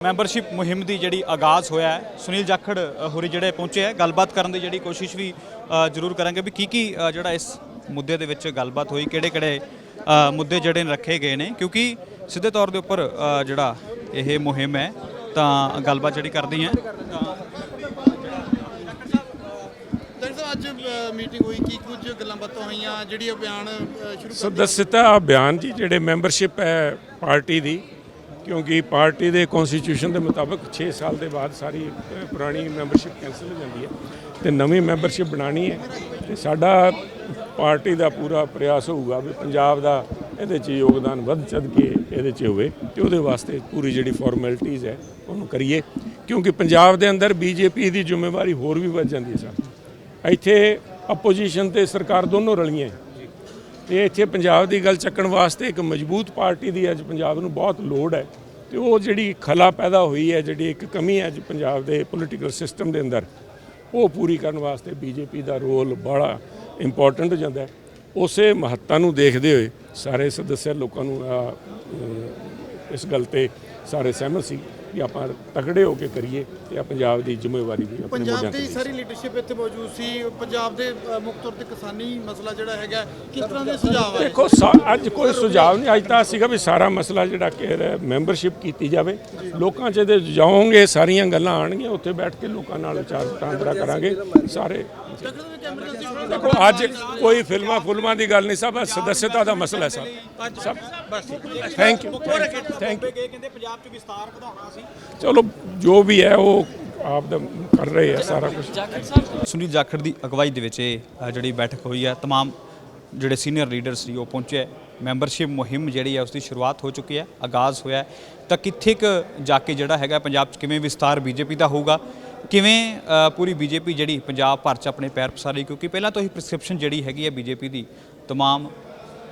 Membership ਮੁਹਿੰਮ ਦੀ ਜਿਹੜੀ ਆਗਾਜ਼ ਹੋਇਆ ਹੈ ਸੁਨੀਲ ਜਾਖੜ ਹੋਰੀ ਜਿਹੜੇ ਪਹੁੰਚੇ ਹੈ ਗੱਲਬਾਤ ਕਰਨ ਦੀ ਜਿਹੜੀ ਕੋਸ਼ਿਸ਼ ਵੀ ਜ਼ਰੂਰ ਕਰਾਂਗੇ ਵੀ ਕੀ ਕੀ ਜਿਹੜਾ ਇਸ ਮੁੱਦੇ ਦੇ ਵਿੱਚ ਗੱਲਬਾਤ ਹੋਈ ਕਿਹੜੇ ਕਿਹੜੇ ਮੁੱਦੇ ਜਿਹੜੇ ਨੇ ਰੱਖੇ ਗਏ ਨੇ ਕਿਉਂਕਿ ਸਿੱਧੇ ਤੌਰ ਦੇ ਉੱਪਰ ਜਿਹੜਾ ਇਹ ਮੁਹਿੰਮ ਹੈ ਤਾਂ ਗੱਲਬਾਤ ਜਿਹੜੀ ਕਰਦੀ ਹੈ। ਤਾਂ ਡਾਕਟਰ ਸਾਹਿਬ ਅੱਜ ਮੀਟਿੰਗ ਹੋਈ ਕੀ ਕੁਝ ਗੱਲਾਂ ਬਾਤਾਂ ਹੋਈਆਂ ਜਿਹੜੀ ਅਭਿਆਨ ਸ਼ੁਰੂ ਕਰ ਸਦੱਸਤਾ ਅਭਿਆਨ ਜੀ ਜਿਹੜੇ ਮੈਂਬਰਸ਼ਿਪ ਹੈ ਪਾਰਟੀ ਦੀ ਕਿਉਂਕਿ ਪਾਰਟੀ ਦੇ ਕਨਸਟੀਟਿਊਸ਼ਨ ਦੇ ਮੁਤਾਬਕ 6 ਸਾਲ ਦੇ ਬਾਅਦ ਸਾਰੀ ਪੁਰਾਣੀ ਮੈਂਬਰਸ਼ਿਪ ਕੈਂਸਲ ਹੋ ਜਾਂਦੀ ਹੈ ਤੇ ਨਵੀਂ ਮੈਂਬਰਸ਼ਿਪ ਬਣਾਣੀ ਹੈ ਤੇ ਸਾਡਾ ਪਾਰਟੀ ਦਾ ਪੂਰਾ ਪ੍ਰਯਾਸ ਹੋਊਗਾ ਵੀ ਪੰਜਾਬ ਦਾ ਇਹਦੇ 'ਚ ਯੋਗਦਾਨ ਵੱਧ ਚੜ ਕੇ ਇਹਦੇ 'ਚ ਹੋਵੇ ਤੇ ਉਹਦੇ ਵਾਸਤੇ ਪੂਰੀ ਜਿਹੜੀ ਫਾਰਮੈਲਿਟੀਜ਼ ਹੈ, ਉਹਨੂੰ ਕਰੀਏ। ਕਿਉਂਕਿ ਪੰਜਾਬ ਦੇ ਅੰਦਰ ਬੀਜੇਪੀ ਦੀ ਜ਼ਿੰਮੇਵਾਰੀ ਹੋਰ ਵੀ ਵੱਧ ਜਾਂਦੀ ਹੈ, ਸਰ। ਇੱਥੇ ਆਪੋਜੀਸ਼ਨ ਤੇ ਸਰਕਾਰ ਦੋਨੋਂ ਰਲੀਆਂ ਤੇ ਇੱਥੇ ਪੰਜਾਬ ਦੀ ਗੱਲ ਚੱਕਣ ਵਾਸਤੇ ਇੱਕ ਮਜ਼ਬੂਤ ਪਾਰਟੀ ਦੀ ਅੱਜ ਪੰਜਾਬ ਨੂੰ ਬਹੁਤ ਲੋੜ ਹੈ ਤੇ ਉਹ ਜਿਹੜੀ ਖਲਾ ਪੈਦਾ ਹੋਈ ਹੈ, ਜਿਹੜੀ ਇੱਕ ਕਮੀ ਹੈ ਅੱਜ ਪੰਜਾਬ ਦੇ ਪੋਲੀਟੀਕਲ ਸਿਸਟਮ ਦੇ ਅੰਦਰ, ਉਹ ਪੂਰੀ ਕਰਨ ਵਾਸਤੇ ਬੀਜੇਪੀ ਦਾ ਰੋਲ ਬੜਾ ਇੰਪੋਰਟੈਂਟ ਹੋ ਜਾਂਦਾ ਹੈ। ਉਸੇ ਮਹੱਤਤਾ ਨੂੰ ਦੇਖਦੇ ਹੋਏ ਸਾਰੇ ਸਦੱਸਿਆ ਲੋਕਾਂ ਨੂੰ ਇਸ ਗੱਲ ਤੇ ਸਾਰੇ ਸਹਿਮਤ ਸੀ। ਕਿ ਆਪਾਂ ਤਕੜੇ ਹੋ ਕੇ ਕਰੀਏ ਤੇ ਆ ਪੰਜਾਬ ਦੀ ਜ਼ਿੰਮੇਵਾਰੀ ਵੀ ਆਪਣੇ ਪੰਜਾਬ ਮੋਢਿਆਂ ਤੇ ਦੀ। ਸਾਰੀ ਲੀਡਰਸ਼ਿਪ ਇੱਥੇ ਮੌਜੂਦ ਸੀ। ਪੰਜਾਬ ਦੇ ਮੁੱਖ ਤੌਰ ਤੇ ਕਿਸਾਨੀ ਮਸਲਾ ਜਿਹੜਾ ਹੈਗਾ ਕਿਸ ਤਰ੍ਹਾਂ ਦੇ ਸੁਝਾਅ ਆਏ? ਦੇਖੋ ਅੱਜ ਕੋਈ ਸੁਝਾਅ ਨਹੀਂ ਅੱਜ ਤਾਂ ਸੀਗਾ ਵੀ ਸਾਰਾ ਮਸਲਾ ਜਿਹੜਾ ਕਿ ਮੈਂਬਰਸ਼ਿਪ ਕੀਤੀ ਜਾਵੇ। ਲੋਕਾਂ 'ਚ ਦੇ ਜਾਓਗੇ ਸਾਰੀਆਂ ਗੱਲਾਂ ਆਣਗੀਆਂ ਉੱਥੇ ਬੈਠ ਕੇ ਲੋਕਾਂ ਨਾਲ ਵਿਚਾਰ ਵਟਾਂਦਰਾ ਕਰਾਂਗੇ। ਸਾਰੇ ਡਾਕਟਰ ਸਾਹਿਬ ਇੱਕ ਐਮਰਜੈਂਸੀ ਥੋੜ੍ਹਾ ਦੇਖੋ ਅੱਜ ਕੋਈ ਫਿਲਮਾਂ ਫੁਲਮਾਂ ਦੀ ਗੱਲ ਨਹੀਂ ਸਭ ਸਦੱਸਤਾ ਦਾ ਮਸਲਾ ਹੈ ਸਭ ਸਭ ਥੈਂਕ ਯੂ ਥੈਂਕ ਯੂ ਕਹਿੰਦੇ ਪੰਜਾਬ 'ਚ ਵਿਸਤਾਰ ਵਧਾਉਣਾ ਸੀ ਚਲੋ ਜੋ ਵੀ ਹੈ ਉਹ ਆਪ ਦਾ ਕਰ ਰਹੇ ਆ ਸਾਰਾ ਕੁਝ ਸੁਨੀਲ ਜਾਖੜ ਦੀ ਅਗਵਾਈ ਦੇ ਵਿੱਚ ਇਹ ਅ, ਜਿਹੜੀ ਬੈਠਕ ਹੋਈ ਹੈ तमाम ਜਿਹੜੇ ਸੀਨੀਅਰ ਲੀਡਰ ਸੀ ਉਹ ਪਹੁੰਚੇ ਹੈ ਮੈਂਬਰਸ਼ਿਪ ਮੁਹਿੰਮ ਜਿਹੜੀ ਹੈ ਉਸ ਦੀ ਸ਼ੁਰੂਆਤ ਹੋ ਚੁੱਕੀ ਹੈ ਆਗਾਜ਼ ਹੋਇਆ ਹੈ। ਤਾਂ ਕਿੱਥੇ ਕੁ ਜਾ ਕੇ ਜਿਹੜਾ ਹੈਗਾ ਪੰਜਾਬ 'ਚ ਕਿਵੇਂ ਵਿਸਤਾਰ ਬੀਜੇਪੀ ਦਾ ਹੋਊਗਾ ਕਿਵੇਂ ਅ, ਪੂਰੀ ਬੀਜੇਪੀ ਜਿਹੜੀ ਪੰਜਾਬ ਭਰ 'ਚ ਆਪਣੇ ਪੈਰ ਪਸਾਰੀ ਕਿਉਂਕਿ ਪਹਿਲਾਂ ਤੋਂ ਹੀ ਪ੍ਰਿਸਕ੍ਰਿਪਸ਼ਨ ਜਿਹੜੀ ਹੈਗੀ ਹੈ ਬੀਜੇਪੀ ਦੀ तमाम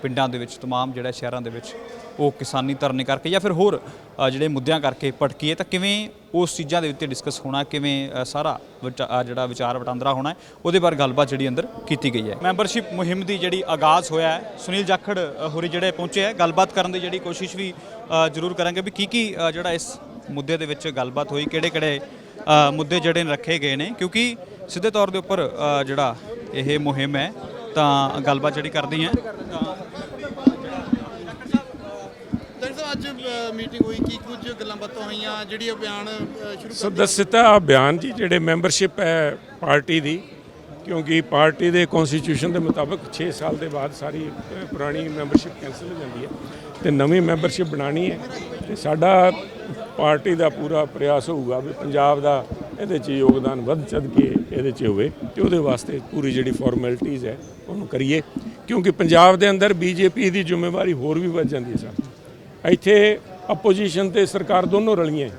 ਪਿੰਡਾਂ ਦੇ ਵਿੱਚ ਤਮਾਮ ਜਿਹੜਾ ਸ਼ਹਿਰਾਂ ਦੇ ਵਿੱਚ ਉਹ ਕਿਸਾਨੀ ਧਰਨੇ ਕਰਕੇ ਜਾਂ ਫਿਰ ਹੋਰ ਅ, ਜਿਹੜੇ ਮੁੱਦਿਆਂ ਕਰਕੇ ਭਟਕੀ ਹੈ ਤਾਂ ਕਿਵੇਂ ਉਸ ਚੀਜ਼ਾਂ ਦੇ ਉੱਤੇ ਡਿਸਕਸ ਹੋਣਾ ਕਿਵੇਂ ਅ, ਸਾਰਾ ਵਿਚਾ- ਅ, ਜਿਹੜਾ ਵਿਚਾਰ ਵਟਾਂਦਰਾ ਹੋਣਾ ਹੈ ਉਹਦੇ ਬਾਰੇ ਗੱਲਬਾਤ ਜਿਹੜੀ ਅੰਦਰ ਕੀਤੀ ਗਈ ਹੈ ਮੈਂਬਰਸ਼ਿਪ ਮੁਹਿੰਮ ਦੀ ਜਿਹੜੀ ਆਗਾਜ਼ ਹੋਇਆ ਹੈ ਸੁਨੀਲ ਜਾਖੜ ਅ, ਹੋਰੀ ਜਿਹੜੇ ਪਹੁੰਚੇ ਹੈ ਗੱਲਬਾਤ ਕਰਨ ਦੀ ਜਿਹੜੀ ਕੋਸ਼ਿਸ਼ ਵੀ ਅ, ਜ਼ਰੂਰ ਕਰਾਂਗੇ ਵੀ ਕੀ ਕੀ ਅ, ਜਿਹੜਾ ਇਸ ਮੁੱਦੇ ਦੇ ਵਿੱਚ ਗੱਲਬਾਤ ਹੋਈ ਕਿਹੜੇ ਕਿਹੜੇ ਅ, ਮੁੱਦੇ ਜਿਹੜੇ ਨੇ ਰੱਖੇ ਗਏ ਨੇ ਕਿਉਂਕਿ ਸਿੱਧੇ ਤੌਰ ਦੇ ਉੱਪਰ ਜਿਹੜਾ ਇਹ ਮੁਹਿੰਮ ਹੈ ਤਾਂ ਗੱਲਬਾਤ ਜਿਹੜੀ ਕਰਦੀ ਹੈ। ਤਾਂ ਡਾਕਟਰ ਸਾਹਿਬ ਅੱਜ ਮੀਟਿੰਗ ਹੋਈ ਕੀ ਕੁਝ ਗੱਲਾਂ ਬਾਤਾਂ ਹੋਈਆਂ ਜਿਹੜੀ ਅ, ਸ਼ੁਰੂ ਕਰ ਸਦੱਸਤਾ ਅਭਿਆਨ ਜੀ ਜਿਹੜੇ ਮੈਂਬਰਸ਼ਿਪ ਹੈ ਪਾਰਟੀ ਦੀ ਕਿਉਂਕਿ ਪਾਰਟੀ ਦੇ ਕਨਸਟੀਟਿਊਸ਼ਨ ਦੇ ਮੁਤਾਬਕ 6 ਸਾਲ ਦੇ ਬਾਅਦ ਸਾਰੀ ਪੁਰਾਣੀ ਮੈਂਬਰਸ਼ਿਪ ਕੈਂਸਲ ਹੋ ਜਾਂਦੀ ਹੈ ਤੇ ਨਵੀਂ ਮੈਂਬਰਸ਼ਿਪ ਬਣਾਣੀ ਹੈ। ਤੇ ਸਾਡਾ ਪਾਰਟੀ ਦਾ ਪੂਰਾ ਪ੍ਰਯਾਸ ਹੋਊਗਾ ਵੀ ਪੰਜਾਬ ਦਾ ਇਹਦੇ 'ਚ ਯੋਗਦਾਨ ਵੱਧ ਚੜ ਕੇ ਇਹਦੇ 'ਚ ਹੋਵੇ ਤੇ ਉਹਦੇ ਵਾਸਤੇ ਪੂਰੀ ਜਿਹੜੀ ਫਾਰਮੈਲਿਟੀਜ਼ ਹੈ, ਉਹਨੂੰ ਕਰੀਏ। ਕਿਉਂਕਿ ਪੰਜਾਬ ਦੇ ਅੰਦਰ ਬੀਜੇਪੀ ਦੀ ਜ਼ਿੰਮੇਵਾਰੀ ਹੋਰ ਵੀ ਵੱਧ ਜਾਂਦੀ ਹੈ ਸਰ। ਇੱਥੇ ਆਪੋਜੀਸ਼ਨ ਤੇ ਸਰਕਾਰ ਦੋਨੋਂ ਰਲੀਆਂ ਹੈ।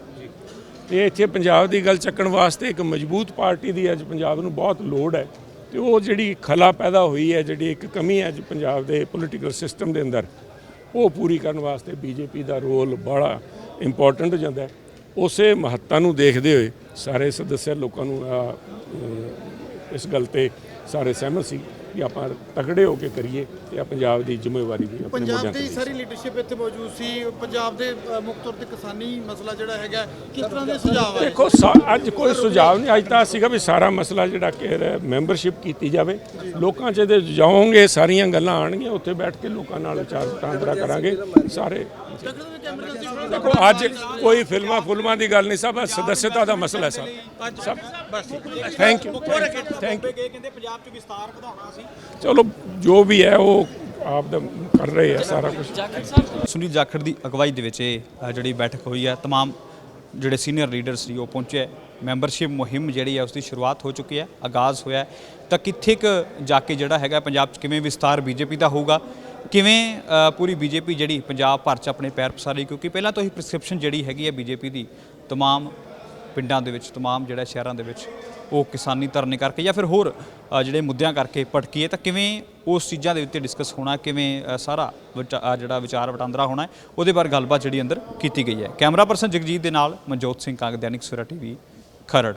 ਤੇ ਇੱਥੇ ਪੰਜਾਬ ਦੀ ਗੱਲ ਚੱਕਣ ਵਾਸਤੇ ਇੱਕ ਮਜ਼ਬੂਤ ਪਾਰਟੀ ਦੀ ਅੱਜ ਪੰਜਾਬ ਨੂੰ ਬਹੁਤ ਲੋੜ ਹੈ ਤੇ ਉਹ ਜਿਹੜੀ ਖਲਾ ਪੈਦਾ ਹੋਈ ਹੈ, ਜਿਹੜੀ ਇੱਕ ਕਮੀ ਹੈ ਅੱਜ ਪੰਜਾਬ ਦੇ ਪੋਲੀਟੀਕਲ ਸਿਸਟਮ ਦੇ ਅੰਦਰ ਉਹ ਪੂਰੀ ਕਰਨ ਵਾਸਤੇ ਬੀਜੇਪੀ ਦਾ ਰੋਲ ਬੜਾ ਇੰਪੋਰਟੈਂਟ ਹੋ ਜਾਂਦਾ ਹੈ। ਉਸੇ ਮਹੱਤਤਾ ਨੂੰ ਦੇਖਦੇ ਹੋਏ ਸਾਰੇ ਸਦੱਸਿਆ ਲੋਕਾਂ ਨੂੰ ਇਸ ਗੱਲ ਤੇ ਸਾਰੇ ਸਹਿਮਤ ਸੀ। ਕਿ ਆਪਾਂ ਤਕੜੇ ਹੋ ਕੇ ਕਰੀਏ ਤੇ ਆ ਪੰਜਾਬ ਦੀ ਜ਼ਿੰਮੇਵਾਰੀ ਵੀ ਆਪਣੇ ਪੰਜਾਬ ਮੋਢਿਆਂ ਤੇ ਦੀ। ਸਾਰੀ ਲੀਡਰਸ਼ਿਪ ਇੱਥੇ ਮੌਜੂਦ ਸੀ। ਪੰਜਾਬ ਦੇ ਮੁੱਖ ਤੌਰ ਤੇ ਕਿਸਾਨੀ ਮਸਲਾ ਜਿਹੜਾ ਹੈਗਾ ਕਿਸ ਤਰ੍ਹਾਂ ਦੇ ਸੁਝਾਅ ਆਏ? ਦੇਖੋ ਅੱਜ ਕੋਈ ਸੁਝਾਅ ਨਹੀਂ ਅੱਜ ਤਾਂ ਸੀਗਾ ਵੀ ਸਾਰਾ ਮਸਲਾ ਜਿਹੜਾ ਕਿ ਮੈਂਬਰਸ਼ਿਪ ਕੀਤੀ ਜਾਵੇ। ਲੋਕਾਂ 'ਚ ਦੇ ਜਾਓਗੇ ਸਾਰੀਆਂ ਗੱਲਾਂ ਆਣਗੀਆਂ ਉੱਥੇ ਬੈਠ ਕੇ ਲੋਕਾਂ ਨਾਲ ਵਿਚਾਰ ਵਟਾਂਦਰਾ ਕਰਾਂਗੇ ਸਾਰੇ। ਦੇਖੋ ਅੱਜ ਕੋਈ ਫਿਲਮਾਂ ਫੁਲਮਾਂ ਦੀ ਗੱਲ ਨਹੀਂ ਸਭ ਸਦੱਸਤਾ ਦਾ ਮਸਲਾ ਹੈ ਸਭ। ਥੈਂਕ ਯੂ ਥੈਂਕ ਯੂ ਕਹਿੰਦੇ ਪੰਜਾਬ 'ਚ ਵਿਸਤਾਰ ਵਧਾਉਣਾ ਚਲੋ ਜੋ ਵੀ ਹੈ ਉਹ ਆਪ ਦਾ ਕਰ ਰਹੇ ਆ ਸਾਰਾ ਕੁਝ ਸੁਨੀਲ ਜਾਖੜ ਦੀ ਅਗਵਾਈ ਦੇ ਵਿੱਚ ਇਹ ਅ, ਜਿਹੜੀ ਬੈਠਕ ਹੋਈ ਹੈ तमाम ਜਿਹੜੇ ਸੀਨੀਅਰ ਲੀਡਰ ਸੀ ਉਹ ਪਹੁੰਚੇ ਹੈ ਮੈਂਬਰਸ਼ਿਪ ਮੁਹਿੰਮ ਜਿਹੜੀ ਹੈ ਉਸ ਦੀ ਸ਼ੁਰੂਆਤ ਹੋ ਚੁੱਕੀ ਹੈ ਆਗਾਜ਼ ਹੋਇਆ ਹੈ। ਤਾਂ ਕਿੱਥੇ ਕੁ ਜਾ ਕੇ ਜਿਹੜਾ ਹੈਗਾ ਪੰਜਾਬ 'ਚ ਕਿਵੇਂ ਵਿਸਤਾਰ ਬੀਜੇਪੀ ਦਾ ਹੋਊਗਾ ਕਿਵੇਂ ਅ, ਪੂਰੀ ਬੀਜੇਪੀ ਜਿਹੜੀ ਪੰਜਾਬ ਭਰ 'ਚ ਆਪਣੇ ਪੈਰ ਪਸਾਰੀ ਕਿਉਂਕਿ ਪਹਿਲਾਂ ਤੋਂ ਹੀ ਪ੍ਰਿਸਕ੍ਰਿਪਸ਼ਨ ਜਿਹੜੀ ਹੈਗੀ ਹੈ ਬੀਜੇਪੀ ਦੀ तमाम ਪਿੰਡਾਂ ਦੇ ਵਿੱਚ तमाम ਜਿਹੜਾ ਸ਼ਹਿਰਾਂ ਦੇ ਵਿੱਚ ਉਹ ਕਿਸਾਨੀ ਧਰਨੇ ਕਰਕੇ ਜਾਂ ਫਿਰ ਹੋਰ ਅ, ਜਿਹੜੇ ਮੁੱਦਿਆਂ ਕਰਕੇ ਭਟਕੀ ਹੈ ਤਾਂ ਕਿਵੇਂ ਉਸ ਚੀਜ਼ਾਂ ਦੇ ਉੱਤੇ ਡਿਸਕਸ ਹੋਣਾ ਕਿਵੇਂ ਅ, ਸਾਰਾ ਵਿਚਾ- ਅ, ਜਿਹੜਾ ਵਿਚਾਰ ਵਟਾਂਦਰਾ ਹੋਣਾ ਹੈ, ਉਹਦੇ ਬਾਰੇ ਗੱਲਬਾਤ ਜਿਹੜੀ ਅੰਦਰ ਕੀਤੀ ਗਈ ਹੈ ਕੈਮਰਾ ਪਰਸਨ ਜਗਜੀਤ ਦੇ ਨਾਲ ਮਨਜੋਤ ਸਿੰਘ ਕਾਂਗ ਦੈਨਿਕ ਸਵੇਰਾ ਟੀਵੀ ਖਰੜ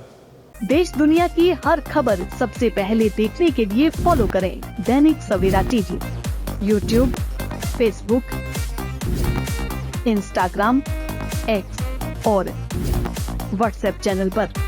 देश दुनिया की हर खबर सबसे पहले देखने के लिए फॉलो करें Dainik Savera TV YouTube Facebook Instagram X और व्हाट्सएप चैनल पर।